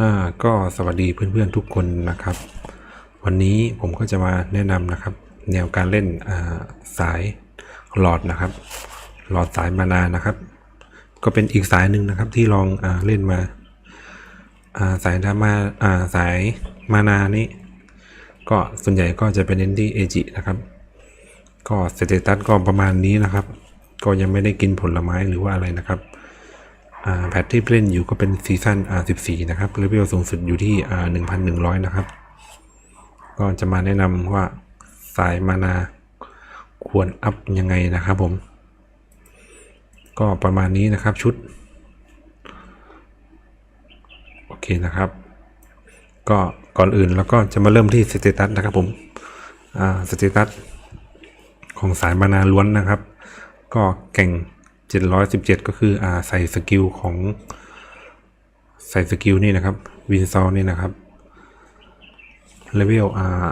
อ่าก็สวัสดีเพื่อนๆทุกคนนะครับ วันนี้ผมก็จะมาแนะนำนะครับ แนวการเล่นอ่าสายหลอดนะครับ หลอดสายมานานะครับ ก็เป็นอีกสายหนึ่งนะครับที่ลองอ่าเล่นมาอ่าสายดามาอ่าสายมานานี้ก็ส่วนใหญ่ก็จะเป็นเน้นที่เอจินะครับ ก็สเตตัสก็ประมาณนี้นะครับ ก็ยังไม่ได้กินผลไม้หรือว่าอะไรนะครับ แพทที่เล่นอยู่ก็เป็นซีซั่น14นะครับเลเวลสูงสุดอยู่ที่อ่า1,100นะครับ ก็จะมาแนะนำว่าสายมานาควรอัพยังไงนะครับผม ก็ประมาณนี้นะครับชุด โอเคนะครับ ก็ก่อนอื่นแล้วก็จะมาเริ่มที่สเตตัสนะครับผมสเตตัสของสายมานาล้วนนะครับ ก็แก่ง 717 ก็คืออ่าใส่สกิลของใส่สกิลนี่นะครับวินซอลนี่นะครับเลเวลอ่า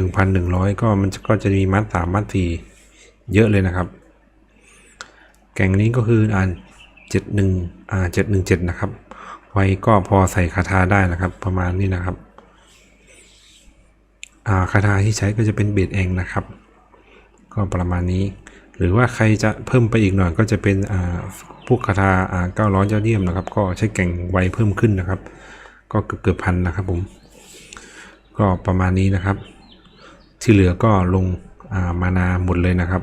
1,100ก็มันก็จะมีมัดสามมัดสี่เยอะเลยนะครับ แก่งนี้ก็คืออ่า71อ่า717นะครับ ไว้ก็พอใส่คาถาได้นะครับ ประมาณนี้นะครับ อ่าคาถาที่ใช้ก็จะเป็นเบดเองนะครับ ก็ประมาณนี้ หรือว่าใครจะเพิ่มไปอีกหน่อยก็จะเป็นพวกคาถาเก้าร้อยยอดเยี่ยมนะครับ ก็ใช้แก่งไวเพิ่มขึ้นนะครับ ก็เกือบเกือบพันนะครับผม ก็ประมาณนี้นะครับ ที่เหลือก็ลงามานาหมดเลยนะครับ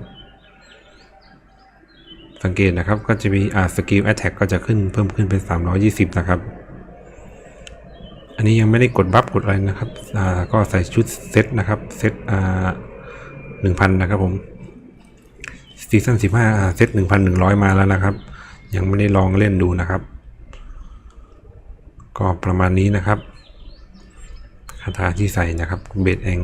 สังเกตนะครับก็จะมีสกิลแอตแทกก็จะขึ้นเพิ่มขึ้นเป็น 320 นะครับ อันนี้ยังไม่ได้กดบัฟกดอะไรนะครับก็ใส่ชุดเซตนะครับเซตหนึ่งพันนะครับผม ซีซั่นสิบห้าเซตหนึ่งพันหนึ่งร้อยมาแล้วนะครับ ยังไม่ได้ลองเล่นดูนะครับ ก็ประมาณนี้นะครับคาถาที่ใส่นะครับเบสเอง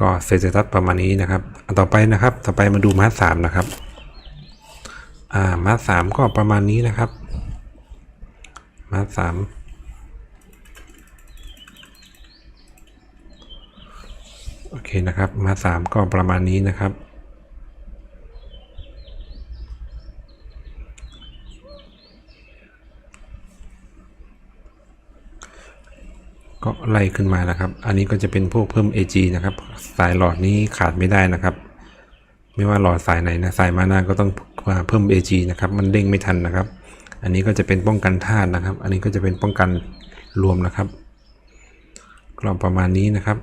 ก็เซตตัสประมาณนี้นะครับต่อไปนะครับ ต่อไปมาดูมาร์สามนะครับอ่ามาร์สามก็ประมาณนี้นะครับมาร์สามโอเคนะครับ มาสามก็ประมาณนี้นะครับ ก็ไล่ขึ้นมานะครับ อันนี้ก็จะเป็นพวกเพิ่ม AG นะครับ สายหลอดนี้ขาดไม่ได้นะครับ ไม่ว่าหลอดสายไหนนะ สายมาหน้าก็ต้องเพิ่ม AG นะครับ มันเด้งไม่ทันนะครับ อันนี้ก็จะเป็นป้องกันธาตุนะครับ อันนี้ก็จะเป็นป้องกันรวมนะครับก็ประมาณนี้นะครับ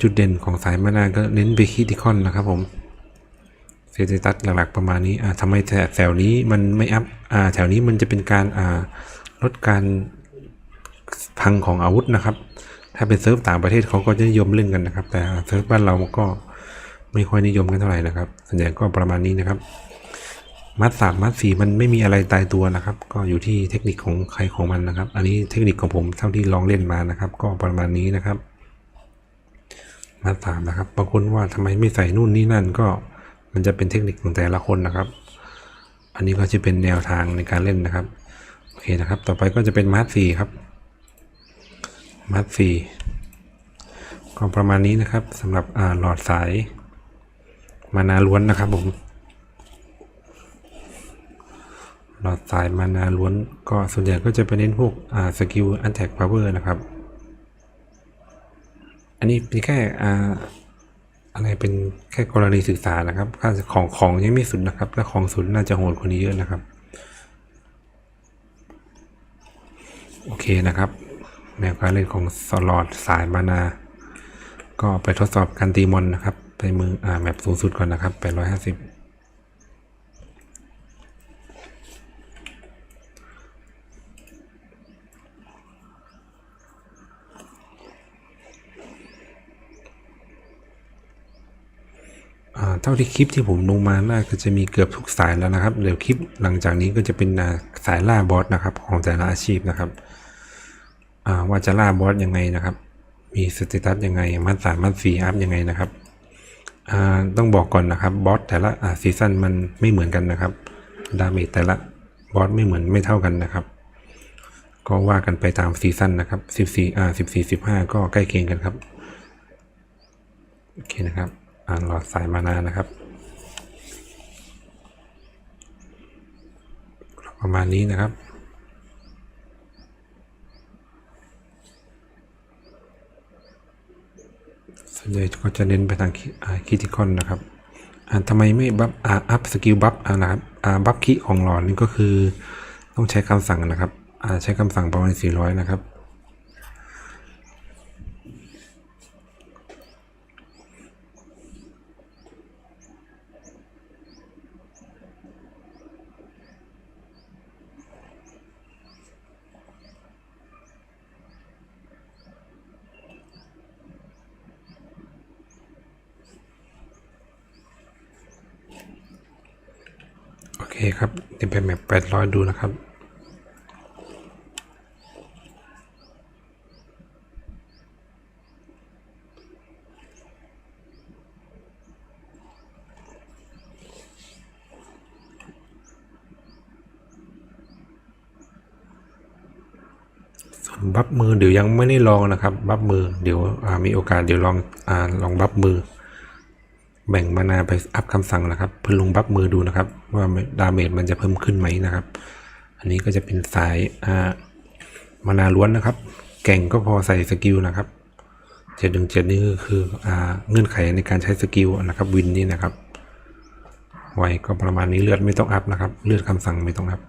จุดเด่นของสายมานาก็เน้นไปคิติคอนนะครับผมเซตตัสหลักๆประมาณนี้ทำไมแถวแถวนี้มันไม่อัพอแถวนี้มันจะเป็นการลดการ พังของอาวุธนะครับ ถ้าเป็นเซิร์ฟต่างประเทศเขาก็จะนิยมเล่นกันนะครับ แต่เซิร์ฟบ้านเราก็ไม่ค่อยนิยมกันเท่าไหร่นะครับ ส่วนใหญ่ก็ประมาณนี้นะครับ มัดสามมัดสี่มันไม่มีอะไรตายตัวนะครับ ก็อยู่ที่เทคนิคของใครของมันนะครับ อันนี้เทคนิคของผมเท่าที่ลองเล่นมานะครับ ก็ประมาณนี้นะครับมาตามนะครับบางคนว่าทำไมไม่ใส่นู่นนี่นั่นก็มันจะเป็นเทคนิคของแต่ละคนนะครับ อันนี้ก็จะเป็นแนวทางในการเล่นนะครับ โอเคนะครับ ต่อไปก็จะเป็นมาร์ทสี่ครับ มาร์ทสี่ก็ประมาณนี้นะครับสำหรับหลอดสายมานาล้วนนะครับผม หลอดสายมานาล้วน ก็ส่วนใหญ่ก็จะไปเน้นพวกสกิลอันแท็กพาวเวอร์นะครับ อันนี้เป็นแค่อะไรเป็นแค่กรณีศึกษานะครับค่าของของยังไม่สุดนะครับ และของสุดน่าจะโหดกว่านี้เยอะนะครับ โอเคนะครับ แนวการเล่นของสลอดสายมานา ก็ไปทดสอบการตีมอนนะครับ ไปมืออ่าแมปสูงสุดก่อนนะครับ850อ่าเท่าที่คลิปที่ผมลงมาน่าก็จะมีเกือบทุกสายแล้วนะครับ เดี๋ยวคลิปหลังจากนี้ก็จะเป็นสายล่าบอสนะครับ ของแต่ละอาชีพนะครับ ว่าจะล่าบอสยังไงนะครับ มีสเตตัสยังไง มันสามมันสีอัพยังไงนะครับ ต้องบอกก่อนนะครับบอสแต่ละซีซั่นมันไม่เหมือนกันนะครับ ดาเมจแต่ละบอสไม่เหมือนไม่เท่ากันนะครับ ก็ว่ากันไปตามซีซั่นนะครับ14อ่า14 15 ก็ใกล้เคียงกันครับ โอเคนะครับ อ่าหลอดสายมานานะครับประมาณนี้นะครับ ส่วนใหญ่ก็จะเน้นไปทางคิติคอนนะครับอ่าทำไมไม่บัฟอัพสกิลบัฟนะครับบัฟคีของหลอดนี่ก็คือต้องใช้คำสั่งนะครับใช้คำสั่งประมาณ400 นะครับ เคครับเดี๋ยวไปแมป800ดูนะครับบัฟมือเดี๋ยวยังไม่ได้ลองนะครับ บัฟมือเดี๋ยวมีโอกาสเดี๋ยวลองอ่าลองบัฟมือ แบ่งมานาไปอัพคำสั่งนะครับ เพื่อลงบัฟมือดูนะครับ ว่าดาเมจมันจะเพิ่มขึ้นไหมนะครับ อันนี้ก็จะเป็นสายมานาล้วนนะครับ แก่งก็พอใส่สกิลนะครับเจ็ดึงเจ็ดนี่คืออเงื่อนไขในการใช้สกิลนะครับวินนี่นะครับไวก็ประมาณนี้เลือดไม่ต้องอัพนะครับ เลือดคำสั่งไม่ต้องอัพ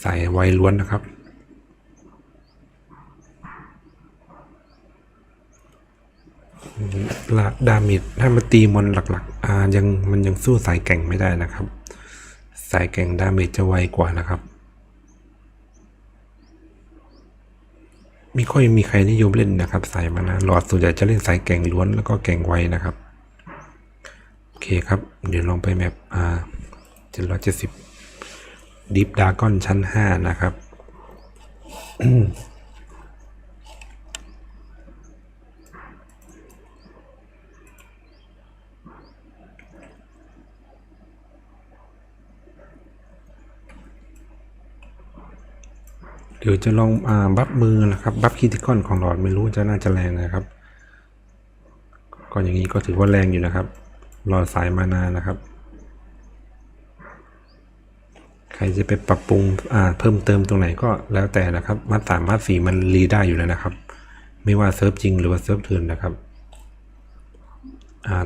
ใส่ไวล้วนนะครับ ละดาเมจถ้ามาตีมอนหลักๆอ่ายังมันยังสู้สายแก่งไม่ได้นะครับ สายแก่งดาเมจจะไวกว่านะครับไม่ค่อยมีใครนิยมเล่นนะครับ สายมานะหลอดส่วนใหญ่จะเล่นสายแก่งล้วนแล้วก็แก่งไวนะครับโอเคครับ เดี๋ยวลองไปแมปอ่าเจ็ดร้อยเจ็ดสิบดิฟดากอนชั้นห้านะครับ เดี๋ยวจะลองอ่าบัฟมือนะครับ บัฟคิติคอนของหลอดไม่รู้จะน่าจะแรงนะครับก็อย่างนี้ก็ถือว่าแรงอยู่นะครับ หลอดสายมานานะครับ ใครจะไปปรับปรุงอ่าเพิ่มเติมตรงไหนก็แล้วแต่นะครับมาสามมาสี่มันรีได้อยู่แล้วนะครับ ไม่ว่าเซิร์ฟจริงหรือว่าเซิร์ฟเถื่อนนะครับ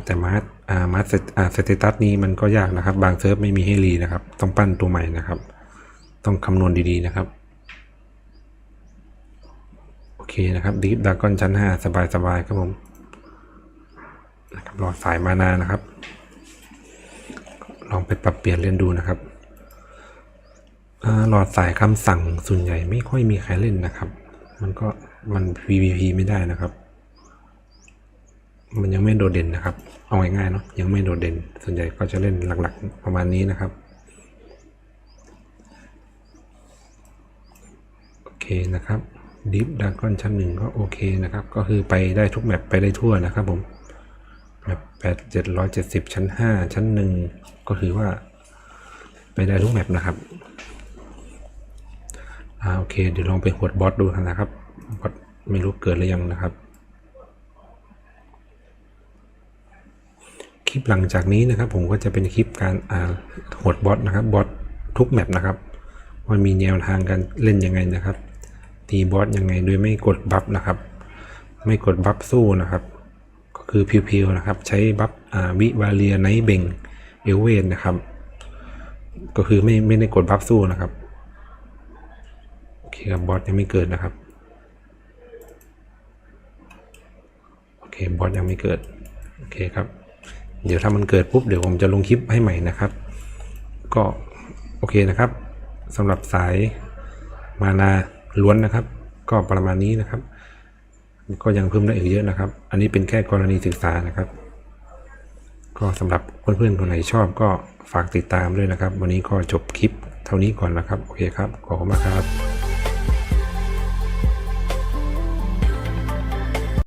แต่มาร์อ่ามาร์สอ่าสเตตัสนี้มันก็ยากนะครับ บางเซิร์ฟไม่มีให้รีนะครับ ต้องปั้นตัวใหม่นะครับ ต้องคำนวณดีๆนะครับ เคนะครับดีฟดากอนชั้น 5 สบายๆครับผมนะครับหลอสายมานานะครับ ลองไปปรับเปลี่ยนเล่นดูนะครับหลอดสายคำสั่งส่วนใหญ่ไม่ค่อยมีใครเล่นนะครับ มันก็มัน PVP ไม่ได้นะครับ มันยังไม่โดดเด่นนะครับ เอาง่ายๆเนาะยังไม่โดดเด่น ส่วนใหญ่ก็จะเล่นหลักๆ ประมาณนี้นะครับโอเคนะครับ ดิฟดากอนชั้นหนึ่งก็โอเคนะครับ ก็คือไปได้ทุกแมปไปได้ทั่วนะครับผมแมปแปดเจ็ดร้อยเจ็ดสิบชั้นห้าชั้นหนึ่งก็ถือว่า ไปได้ทุกแมปนะครับอ่าโอเค เดี๋ยวลองไปหดบอสดูนะครับบอสไม่รู้เกิดหรือยังนะครับ คลิปหลังจากนี้นะครับ ผมก็จะเป็นคลิปการอ่าหดบอสนะครับบอสทุกแมปนะครับว่ามีแนวทางการเล่นยังไงนะครับ ตีบอสยังไงโดยไม่กดบัฟนะครับ ไม่กดบัฟสู้นะครับ ก็คือเพียวๆนะครับ ใช้บัฟวิวาเลียไนเบงเอลเวนนะครับ ก็คือไม่ไม่ได้กดบัฟสู้นะครับโอเคครับบอสยังไม่เกิดนะครับโอเคบอสยังไม่เกิดโอเคครับ เดี๋ยวถ้ามันเกิดปุ๊บเดี๋ยวผมจะลงคลิปให้ใหม่นะครับ ก็โอเคนะครับสำหรับสายมานา ล้วนนะครับ ก็ประมาณนี้นะครับ ก็ยังเพิ่มได้อีกเยอะนะครับ อันนี้เป็นแค่กรณีศึกษานะครับ ก็สำหรับเพื่อนๆคนไหนชอบก็ฝากติดตามด้วยนะครับ วันนี้ก็จบคลิปเท่านี้ก่อนนะครับ โอเคครับ ขอบคุณมากครับ